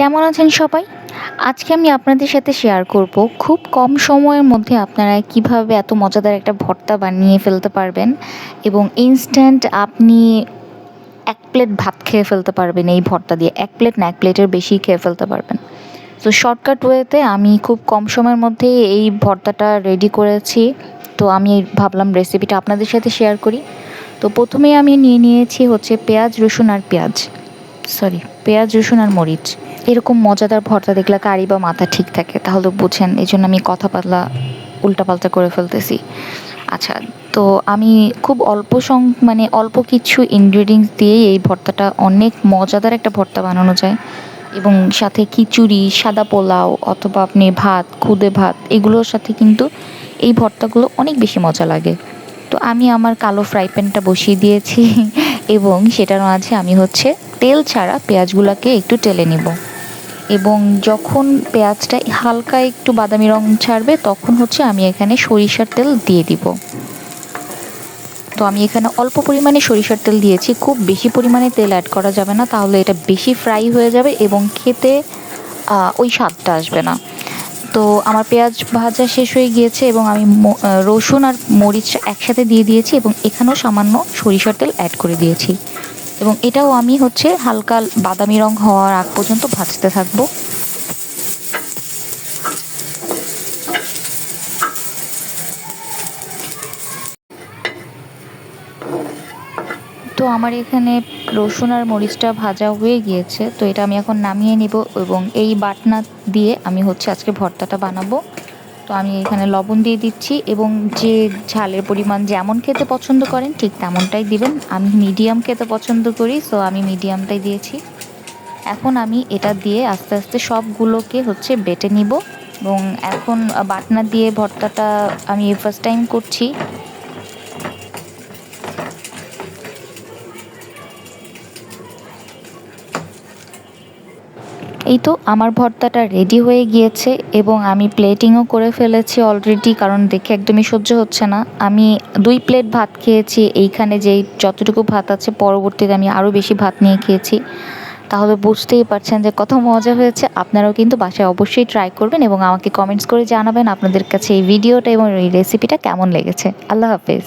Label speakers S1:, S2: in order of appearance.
S1: কেমন আছেন সবাই? আজকে আমি আপনাদের সাথে শেয়ার করব খুব কম সময়ের মধ্যে আপনারা কীভাবে এত মজাদার একটা ভর্তা বানিয়ে ফেলতে পারবেন এবং ইনস্ট্যান্ট আপনি এক প্লেট ভাত খেয়ে ফেলতে পারবেন এই ভর্তা দিয়ে। এক প্লেট না, এক প্লেটের বেশি খেয়ে ফেলতে পারবেন। তো শর্টকাট ওয়েতে আমি খুব কম সময়ের মধ্যে এই ভর্তাটা রেডি করেছি। তো আমি ভাবলাম রেসিপিটা আপনাদের সাথে শেয়ার করি। তো প্রথমেই আমি নিয়ে নিয়েছি হচ্ছে পেঁয়াজ, রসুন আর পেঁয়াজ। সরি পেঁয়াজ, রসুন আর মরিচ। এরকম মজাদার ভর্তা দেখলে কারি বা মাথা ঠিক থাকে। তাহলে বুঝেন এই জন্য আমি কথা পাতলা, উল্টাপাল্টা করে ফেলতেছি। আচ্ছা তো আমি খুব অল্প সং মানে অল্প কিছু ইনগ্রিডিয়েন্টস দিয়েই এই ভর্তাটা অনেক মজাদার একটা ভর্তা বানানো যায়। এবং সাথে খিচুড়ি, সাদা পোলাও অথবা আপনি ভাত, খুদে ভাত, এগুলোর সাথে কিন্তু এই ভর্তাগুলো অনেক বেশি মজা লাগে। তো আমি আমার কালো ফ্রাই প্যানটা বসিয়ে দিয়েছি। এবং সেটার মাঝে আমি হচ্ছে তেল ছাড়া পেঁয়াজগুলোকে একটু টেলে নিব। এবং যখন পেঁয়াজটা হালকা একটু বাদামি রং ছাড়বে, তখন হচ্ছে আমি এখানে সরিষার তেল দিয়ে দিব। তো আমি এখানে অল্প পরিমাণে সরিষার তেল দিয়েছি, খুব বেশি পরিমাণে তেল অ্যাড করা যাবে না, তাহলে এটা বেশি ফ্রাই হয়ে যাবে এবং খেতে ওই স্বাদটা আসবে না। তো আমার পেঁয়াজ ভাজা শেষ হয়ে গিয়েছে এবং আমি রসুন আর মরিচ একসাথে দিয়ে দিয়েছি এবং এখানেও সামান্য সরিষার তেল অ্যাড করে দিয়েছি। এবং এটাও আমি হচ্ছে হালকা বাদামি রং হওয়ার আগ পর্যন্ত ভাজতে থাকব। তো আমার এখানে রসুন আর মরিচটা ভাজা হয়ে গিয়েছে, তো এটা আমি এখন নামিয়ে নিব এবং এই বাটনা দিয়ে আমি হচ্ছে আজকে ভর্তাটা বানাবো। তো আমি এখানে লবণ দিয়ে দিচ্ছি এবং যে ঝালের পরিমাণ যেমন খেতে পছন্দ করেন ঠিক তেমনটাই দিবেন। আমি মিডিয়াম খেতে পছন্দ করি, সো আমি মিডিয়ামটাই দিয়েছি। এখন আমি এটা দিয়ে আস্তে আস্তে সবগুলোকে হচ্ছে বেটে নিব এবং এখন বাটনা দিয়ে ভর্তাটা আমি ফার্স্ট টাইম করছি। এই তো আমার ভর্তাটা রেডি হয়ে গিয়েছে এবং আমি প্লেটিংও করে ফেলেছি অলরেডি কারণ দেখে একদমই সহ্য হচ্ছে না। আমি দুই প্লেট ভাত খেয়েছি, এইখানে যেই যতটুকু ভাত আছে পরবর্তীতে আমি আরও বেশি ভাত নিয়ে খেয়েছি। তাহলে বুঝতেই পারছেন যে কত মজা হয়েছে, আপনারাও কিন্তু বাসায় অবশ্যই ট্রাই করবেন এবং আমাকে কমেন্টস করে জানাবেন আপনাদের কাছে এই ভিডিওটা এবং এই রেসিপিটা কেমন লেগেছে। আল্লাহ হাফেজ।